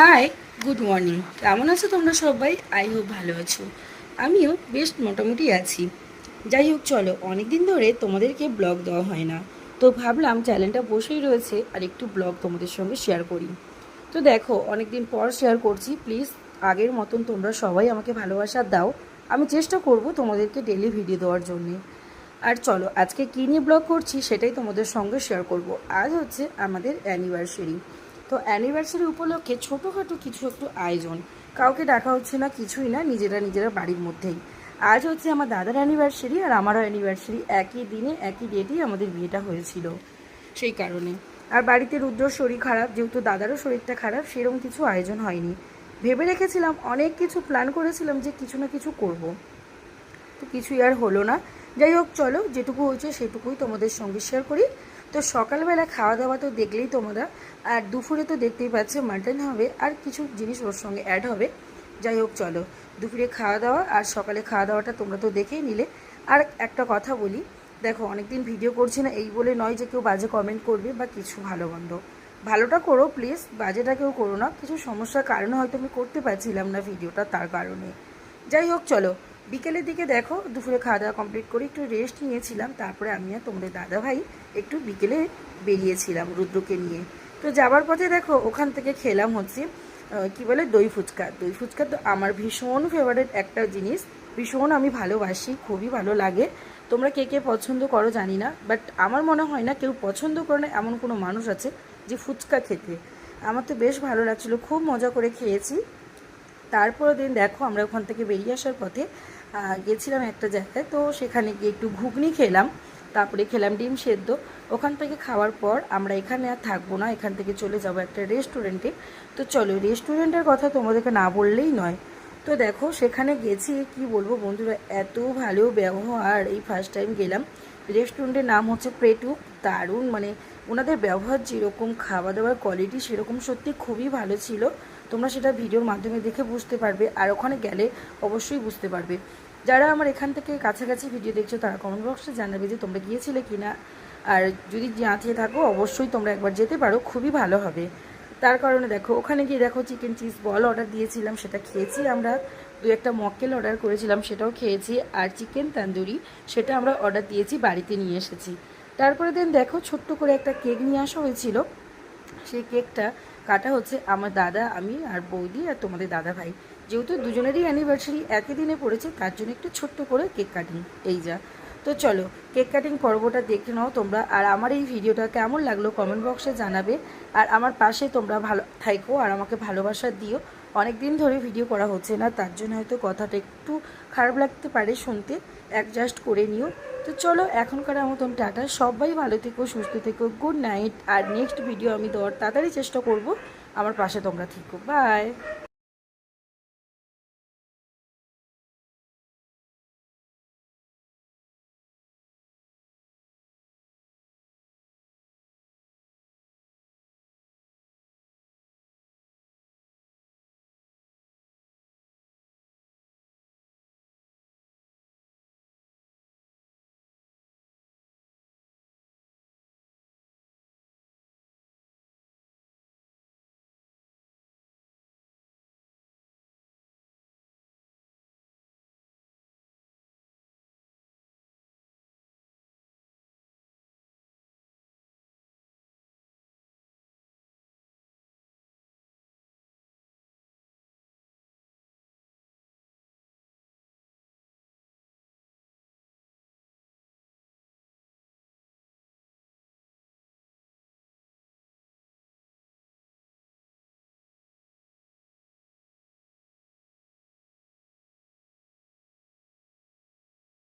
Hi good morning কেমন আছো তোমরা সবাই? আই হোপ ভালো আছো। আমিও বেশ মোটামুটি আছি। যাই হোক, চলো অনেক দিন ধরে তোমাদেরকে ব্লগ দেওয়া হয় না। তো ভাবলাম চ্যানেলটা বসেই রয়েছে আর একটু ব্লগ তোমাদের সঙ্গে শেয়ার করি। তো দেখো অনেক দিন পর শেয়ার করছি। প্লিজ আগের মতন তোমরা সবাই আমাকে ভালোবাসা দাও। আমি চেষ্টা করব তোমাদেরকে ডেলি ভিডিও দেওয়ার জন্যে। আর চলো, আজকে কী নিয়ে ব্লগ করছি সেটাই তোমাদের সঙ্গে শেয়ার করব। আজ হচ্ছে আমাদের অ্যানিভার্সারি তো অ্যানিভার্সারি উপলক্ষে ছোটোখাটো কিছু একটু আয়োজন। কাউকে ডাকা হচ্ছে না, কিছুই না, নিজেরা নিজেরা বাড়ির মধ্যেই। আজ হচ্ছে আমার দাদার অ্যানিভার্সারি আর আমারও অ্যানিভার্সারি একই দিনে, একই ডেটেই আমাদের বিয়েটা হয়েছিল। সেই কারণে। আর বাড়িতে রুদ্রর শরীর খারাপ, যেহেতু দাদারও শরীরটা খারাপ, সেরকম কিছু আয়োজন হয়নি। ভেবে রেখেছিলাম, অনেক কিছু প্ল্যান করেছিলাম যে কিছু না কিছু করব। তো কিছুই আর হলো না। যাই হোক, চলো, যেটুকু হয়েছে সেটুকুই তোমাদের সঙ্গে শেয়ার করি। তো সকালবেলা খাওয়া দাওয়া তো দেখলেই তোমরা। আর দুপুরে তো দেখতেই পাচ্ছ মাটন হবে, আর কিছু জিনিস ওর সঙ্গে অ্যাড হবে। যাই হোক, চলো। দুপুরে খাওয়া দাওয়া আর সকালে খাওয়া দাওয়াটা তোমরা তো দেখেই নিলে। আর একটা কথা বলি, দেখো, অনেকদিন ভিডিও করছি না, এই বলে নয় যে কেউ বাজে কমেন্ট করবে বা কিছু ভালো মন্দ। ভালোটা করো প্লিজ বাজেটা কেউ করো না। কিছু সমস্যার কারণে হয়তো আমি করতে পারছিলাম না ভিডিওটা তার কারণে। যাই হোক, চলো। বিকেলের দিকে দেখো, দুপুরে খাওয়া দাওয়া কমপ্লিট করে একটু রেস্ট নিয়েছিলাম, তারপরে আমি আর তোমাদের দাদা ভাই একটু বিকেলে বেরিয়েছিলাম রুদ্রকে নিয়ে। তো যাবার পথে দেখো, ওখান থেকে খেলাম হচ্ছে কি বলে, দই ফুচকা। দই ফুচকা তো আমার ভীষণ ফেভারিট একটা জিনিস, ভীষণ আমি ভালোবাসি, খুবই ভালো লাগে। তোমরা কে কে পছন্দ করো জানি না বাট আমার মনে হয় না কেউ পছন্দ করে না এমন কোনো মানুষ আছে যে ফুচকা খেতে। আমার তো বেশ ভালো লাগছিল, খুব মজা করে খেয়েছি। তারপরে দিন দেখো আমরা ওখান থেকে বেরিয়ে আসার পথে গেছিলাম একটা জায়গায়, তো সেখানে গিয়ে একটু ঘুগনি খেলাম, তারপরে খেলাম ডিম সেদ্ধ। ওখান থেকে খাওয়ার পর আমরা এখানে আর থাকব না, এখান থেকে চলে যাব একটা রেস্টুরেন্টে। তো চলো রেস্টুরেন্টের কথা তোমাদেরকে না বললেই নয়। তো দেখো, সেখানে গেছি, কি বলব বন্ধুরা, এত ভালো ব্যবহার। এই ফার্স্ট টাইম গেলাম। রেস্টুরেন্টের নাম হচ্ছে প্রেটুক দারুণ। মানে ওনাদের ব্যবহার যেরকম খাওয়া দাওয়ার কোয়ালিটি সেরকম সত্যি খুবই ভালো ছিল। তোমরা সেটা ভিডিওর মাধ্যমে দেখে বুঝতে পারবে, আর ওখানে গেলে অবশ্যই বুঝতে পারবে। যারা আমার এখান থেকে কাছাকাছি ভিডিও দেখছ, তারা কমেন্ট বক্সে জানাবে যে তোমরা গিয়েছিলে কি না আর যদি জাঁচিয়ে থাকো অবশ্যই তোমরা একবার যেতে পারো, খুবই ভালো হবে। তার কারণে দেখো, ওখানে গিয়ে দেখো চিকেন চিজ বল অর্ডার দিয়েছিলাম, সেটা খেয়েছি আমরা। দু একটা মক্কেল অর্ডার করেছিলাম, সেটাও খেয়েছি। আর চিকেন তান্দুরি সেটা আমরা অর্ডার দিয়েছি, বাড়িতে নিয়ে এসেছি। তারপরে দেন দেখো, ছোট্ট করে একটা কেক নিয়ে আসা হয়েছিল। সেই কেকটা কাটা হচ্ছে আমার দাদা, আমি আর বৌদি আর তোমাদের দাদা ভাই। যেহেতু দুজনেরই অ্যানিভার্সারি একই দিনে পড়েছে, তার জন্য একটু ছোট্ট করে কেক কাটিং এই যা। তো চলো কেক কাটিং পর্বটা দেখে নাও তোমরা, আর আমার এই ভিডিওটা কেমন লাগল কমেন্ট বক্সে জানাবে। আর আমার পাশে তোমরা ভালো থাইকো, আর আমাকে ভালোবাসা দিও। অনেক দিন ধরে ভিডিও করা হচ্ছে না, তার জন্য হয়তো কথাটা একটু খারাপ লাগতে পারে শুনতে অ্যাডজাস্ট করে নিও। তো চলো এখনকার মতন টাটা। সবাই ভালো থেকো, সুস্থ থেকো। Good night. আর নেক্সট ভিডিও আমি দেওয়ার তাড়াতাড়ি চেষ্টা করব। আমার পাশে তোমরা থেকো। বাই